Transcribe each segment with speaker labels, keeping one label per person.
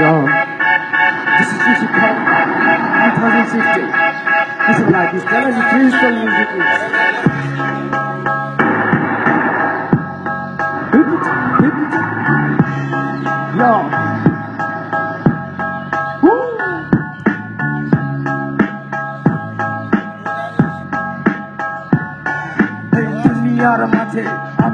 Speaker 1: Yo, this is Rishi Khan, 2016. This is like. Tell us the crystal music দুনিয়ার মাঝে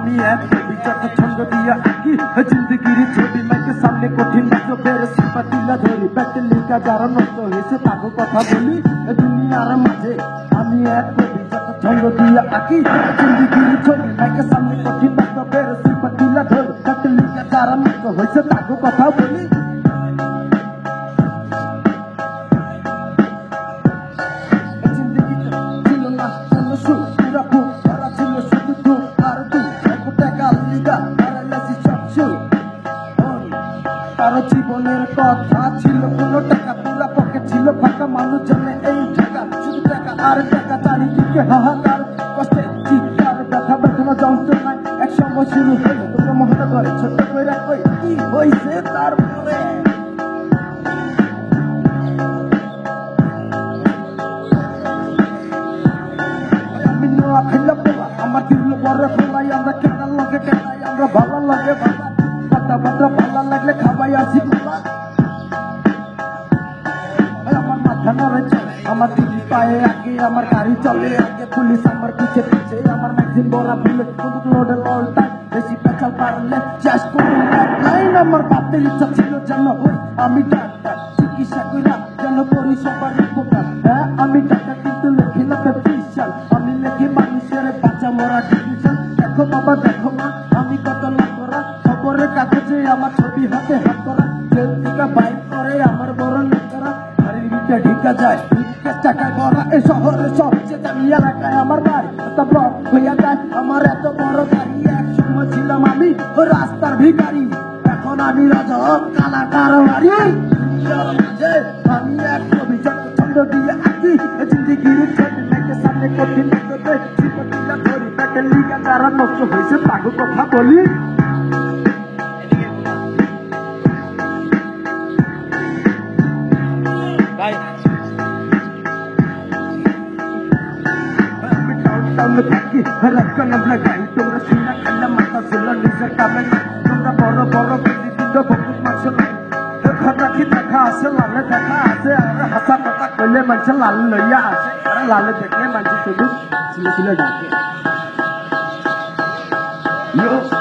Speaker 1: আমি এক বিচার ছন্দ দিয়া আঁকি জিন্দগির ছবি মাইকে সামনে কঠিন বাক্য বেড়ে সিপাতিলা ধরি ব্যাটে লিখা যারা নষ্ট হয়েছে তাকে কথা বলি দুনিয়ার মাঝে। আমি এক বিচার ছন্দ দিয়া আঁকি জিন্দগির ছবি লিগা হারাইলাছি সব সুখ কারও জীবনের কথা ছিল, কোনো টাকা পুরা পকেট ছিল, ফাঁকা মানুষ জানে এই টাকা শুধু টাকা আর টাকা, চারিদিকে হাহাকার, কষ্টে চিৎকার, ব্যথা বেদনা, যন্ত্রণায়। এক সময় শুরু হলো, তোকে মহতা করে ছোট্ট করে কি হয়েছে তারপরে? দিল পরে আমরা কেনার লগে কেনাই আমরা ভালো লাগে ভালো পাতা পাতা ভালো লাগলে খাবাই আসি আমার মাথা নড়ে আমার দিদি পায়ে আগে আমার গাড়ি চলে আগে পুলিশ আমার পিছে পিছে আমার ম্যাগজিন বড়া ফুলে বন্দুক লোডে লল বেশি পেঁচাল পারলে শেষ করুন লাইন আমার বাপের ইচ্ছা ছিল যেন আমি ডাক্তার চিকিৎসা কইরা যেন করি সবার উপকার মানুষের বাঁচা মরা ডিভিশন দেখো বাবা, দেখো মা, আমি কত করা খবরের কাগজে আমার ছবি হাতে হাত করা জেল থেকে বাইক করে আমার বড় নেতারা গাড়ির ভিতরে ঢিকা যায় টাকা করা এ সবচেয়ে দামি এলাকায় আমার বাড়ি। এত ব্লক হইয়া যায়, আমার এত বড় গাড়ি। এক সময় ছিলাম আমি রাস্তার ভিখারি। এখন আমি রাজা কালা কারবারি দুনিয়ার মাঝে আমি এক অভিযোগ ছন্দ দিয়ে জিন্দিগির সামনে কঠিন লাগবে জীবনটা ধরি তাকে লিগা যারা নষ্ট হয়েছে তাকে কথা বলি। আমি থাকি রাখা নাম লাগাই তোমরা শুনে খাল্লা মাথা ছিল নিজের কামে তোমরা বড় বড় গদি দিল কথা কইলে মানুষ লাল লইয়া আছে আর লালে দেখলে মানুষ শুধু ছিল ছিল ডাকে ইয়ো